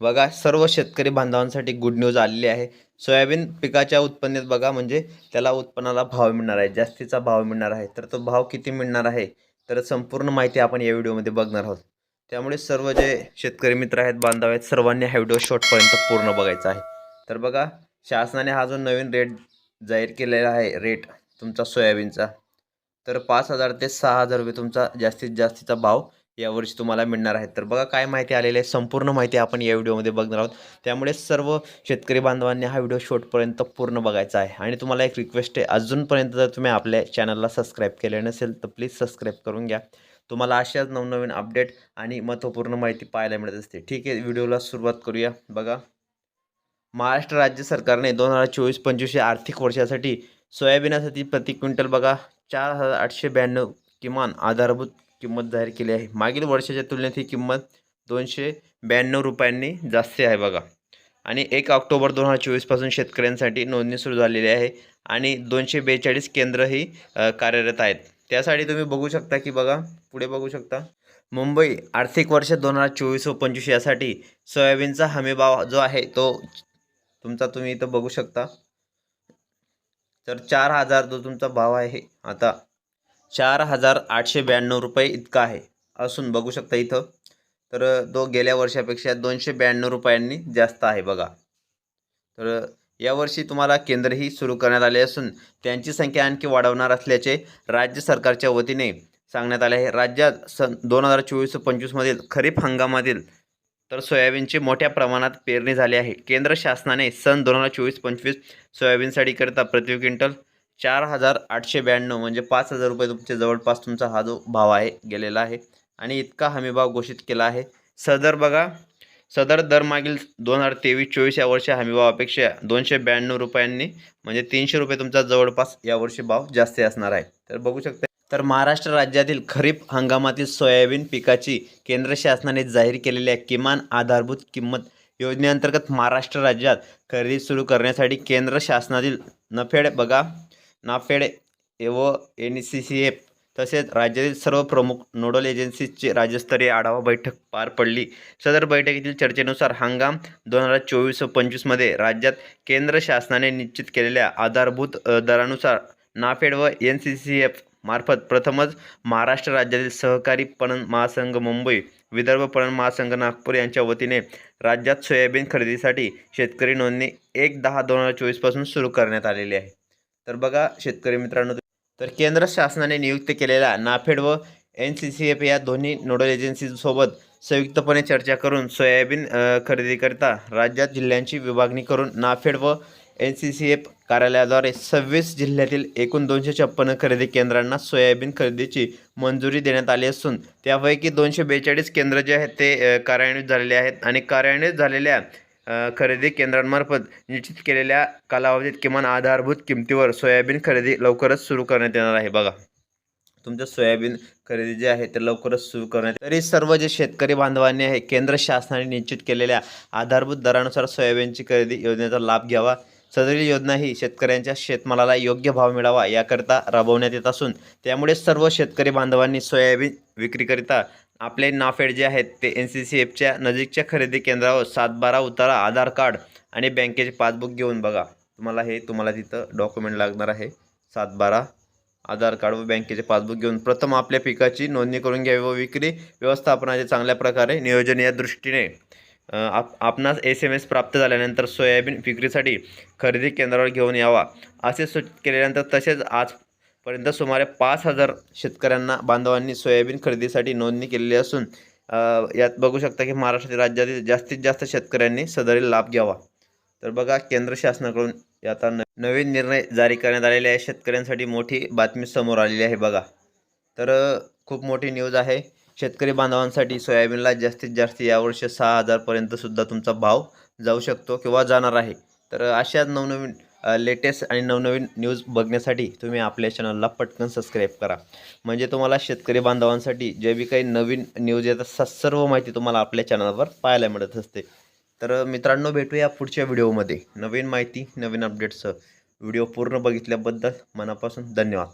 बघा सर्व शेतकरी बांधवांसाठी गुड न्यूज आलेली आहे. सोयाबीन पिकाच्या उत्पन्नात बघा म्हणजे त्याला उत्पन्नाला भाव मिळणार आहे जास्तीचा भाव मिळणार आहे. तर तो भाव किती मिळणार आहे तर संपूर्ण माहिती आपण या व्हिडिओमध्ये बघणार आहोत. त्यामुळे सर्व जे शेतकरी मित्र आहेत बांधव आहेत सर्वांनी हा व्हिडिओ शॉर्टपर्यंत पूर्ण बघायचा आहे. तर बघा शासनाने हा जो नवीन रेट जाहीर केलेला आहे रेट तुमचा सोयाबीनचा तर पाच हजार ते सहा हजार रुपये तुमचा जास्तीत जास्तीचा भाव यावर्षी तुम्हाला मिळणार आहेत. तर बघा काय माहिती आलेली आहे. संपूर्ण माहिती आपण या व्हिडिओमध्ये बघणार आहोत. त्यामुळे सर्व शेतकरी बांधवांनी हा व्हिडिओ शेवटपर्यंत पूर्ण बघायचा आहे. आणि तुम्हाला एक रिक्वेस्ट आहे. अजूनपर्यंत जर तुम्ही आपल्या चॅनलला सबस्क्राईब केले नसेल तर प्लीज सबस्क्राईब करून घ्या. तुम्हाला अशाच नवनवीन अपडेट आणि महत्त्वपूर्ण माहिती पाहायला मिळत असते. ठीक आहे व्हिडिओला सुरुवात करूया. बघा. महाराष्ट्र राज्य सरकारने दोन हजार चोवीस पंचवीस या आर्थिक वर्षासाठी सोयाबीनासाठी प्रति क्विंटल बघा चार हजार आठशे ब्याण्णव किमान आधारभूत किंमत जाहीर केली आहे. मागील वर्षाच्या तुलनेत ही किंमत दोनशे ब्याण्णव रुपयांनी जास्त आहे बघा. आणि एक ऑक्टोबर दोन हजार चोवीसपासून शेतकऱ्यांसाठी नोंदणी सुरू झालेली आहे आणि दोनशे बेचाळीस केंद्रही कार्यरत आहेत. त्यासाठी तुम्ही बघू शकता की बघा पुढे बघू शकता. मुंबई आर्थिक वर्ष दोन हजार चोवीस व पंचवीस यासाठी सोयाबीनचा हमीभाव जो आहे तो तुमचा तुम्ही इथं बघू शकता. तर चार हजार जो तुमचा भाव आहे आता चार हजार आठशे ब्याण्णव रुपये इतका आहे. असून बघू शकता इथं. तर तो गेल्या वर्षापेक्षा दोनशे ब्याण्णव रुपयांनी जास्त आहे बघा. तर यावर्षी तुम्हाला केंद्रही सुरू करण्यात आले असून त्यांची संख्या आणखी वाढवणार असल्याचे राज्य सरकारच्या वतीने सांगण्यात आले आहे. राज्यात सन दोन हजार चोवीस पंचवीसमधील खरीप हंगामातील तर सोयाबीनची मोठ्या प्रमाणात पेरणी झाली आहे. केंद्र शासनाने सन दोन हजार चोवीस पंचवीस सोयाबीनसाठीकरिता प्रति क्विंटल चार हजार आठशे ब्याण्णव म्हणजे पाच हजार रुपये तुमचे जवळपास तुमचा हा जो भाव आहे गेलेला आहे. आणि इतका हमीभाव घोषित केला आहे. सदर बघा सदर दरमागील दोन हजार तेवीस चोवीस या वर्षी हमीभावापेक्षा दोनशे ब्याण्णव रुपयांनी म्हणजे तीनशे रुपये तुमचा जवळपास यावर्षी भाव जास्त असणार आहे. तर बघू शकता तर महाराष्ट्र राज्यातील खरीप हंगामातील सोयाबीन पिकाची केंद्र शासनाने जाहीर केलेल्या किमान आधारभूत किंमत योजनेअंतर्गत महाराष्ट्र राज्यात खरेदी सुरू करण्यासाठी केंद्र शासनातील नफेड बघा नाफेड एव एन सी सी एफ तसेच राज्यातील सर्व प्रमुख नोडल एजन्सीजची राज्यस्तरीय आढावा बैठक पार पडली. सदर बैठकीतील चर्चेनुसार हंगाम दोन हजार चोवीस व पंचवीसमध्ये राज्यात केंद्र शासनाने निश्चित केलेल्या आधारभूत दरानुसार नाफेड व एन सी सी एफ मार्फत प्रथमच महाराष्ट्र राज्यातील सहकारी पणन महासंघ मुंबई विदर्भ पणन महासंघ नागपूर यांच्या वतीने राज्यात सोयाबीन खरेदीसाठी शेतकरी नोंदणी एक दहा दोन हजार चोवीसपासून सुरू करण्यात आलेली आहे. तर बघा शेतकरी मित्रांनो तर केंद्र शासनाने नियुक्त केलेल्या नाफेड व एन सी सी एफ या दोन्ही नोडल एजन्सीसोबत संयुक्तपणे चर्चा करून सोयाबीन खरेदीकरिता राज्यात जिल्ह्यांची विभागणी करून नाफेड व एन सी सी एफ कार्यालयाद्वारे सव्वीस जिल्ह्यातील एकूण दोनशे छप्पन्न खरेदी केंद्रांना सोयाबीन खरेदीची मंजुरी देण्यात आली असून त्यापैकी दोनशे बेचाळीस केंद्र जे आहेत ते कार्यान्वित झालेले आहेत आणि कार्यान्वित झालेल्या खरेदी केंद्रांमार्फत निश्चित केलेल्या कालावधीत किमान आधारभूत किमतीवर सोयाबीन खरेदी लवकरच सुरू करण्यात येणार आहे. बघा. तुमचं सोयाबीन खरेदी जे आहे ते लवकरच सुरू करण्यात तरी सर्व जे शेतकरी बांधवांनी आहे केंद्र शासनाने निश्चित केलेल्या आधारभूत दरानुसार सोयाबीनची खरेदी योजनेचा लाभ घ्यावा. सदरील योजना ही शेतकऱ्यांच्या शेतमालाला योग्य भाव मिळावा याकरता राबवण्यात येत असून त्यामुळे सर्व शेतकरी बांधवांनी सोयाबीन विक्रीकरिता आपले नाफेड जे आहेत ते एन सी सी एफच्या नजीकच्या खरेदी केंद्रावर सातबारा उतारा आधार कार्ड आणि बँकेचे पासबुक घेऊन बघा. तुम्हाला हे तुम्हाला तिथं डॉक्युमेंट लागणार आहे. सातबारा आधार कार्ड व बँकेचे पासबुक घेऊन प्रथम आपल्या पिकाची नोंदणी करून घ्यावी व विक्री व्यवस्थापनाचे चांगल्या प्रकारे नियोजन या दृष्टीने आप आपणास एस एम एस प्राप्त झाल्यानंतर सोयाबीन विक्रीसाठी खरेदी केंद्रावर घेऊन यावा. असे सूचित केल्यानंतर तसेच आज पर्यंत सुमारे पाच हजार शेतकऱ्यांना बांधवांनी सोयाबीन खरेदीसाठी नोंदणी केलेली असून यात बघू शकता की महाराष्ट्र राज्यातील जास्तीत जास्त शेतकऱ्यांनी सदरील लाभ घ्यावा. तर बघा केंद्र शासनाकडून आता न नवीन निर्णय जारी करण्यात आलेले आहे. शेतकऱ्यांसाठी मोठी बातमी समोर आलेली आहे बघा. तर खूप मोठी न्यूज आहे. शेतकरी बांधवांसाठी सोयाबीनला जास्तीत जास्त यावर्षी सहा हजारपर्यंतसुद्धा तुमचा भाव जाऊ शकतो किंवा जाणार आहे. तर अशाच नवनवीन लेटेस्ट आणि नवनवीन न्यूज बघण्यासाठी तुम्ही आपल्या चॅनलला पटकन सबस्क्राईब करा. म्हणजे तुम्हाला शेतकरी बांधवांसाठी जे बी काही नवीन न्यूज येतात स सर्व माहिती तुम्हाला आपल्या चॅनलवर पाहायला मिळत असते. तर मित्रांनो भेटूया पुढच्या व्हिडिओमध्ये नवीन माहिती नवीन अपडेट्ससह व्हिडिओ पूर्ण बघितल्याबद्दल मनापासून धन्यवाद.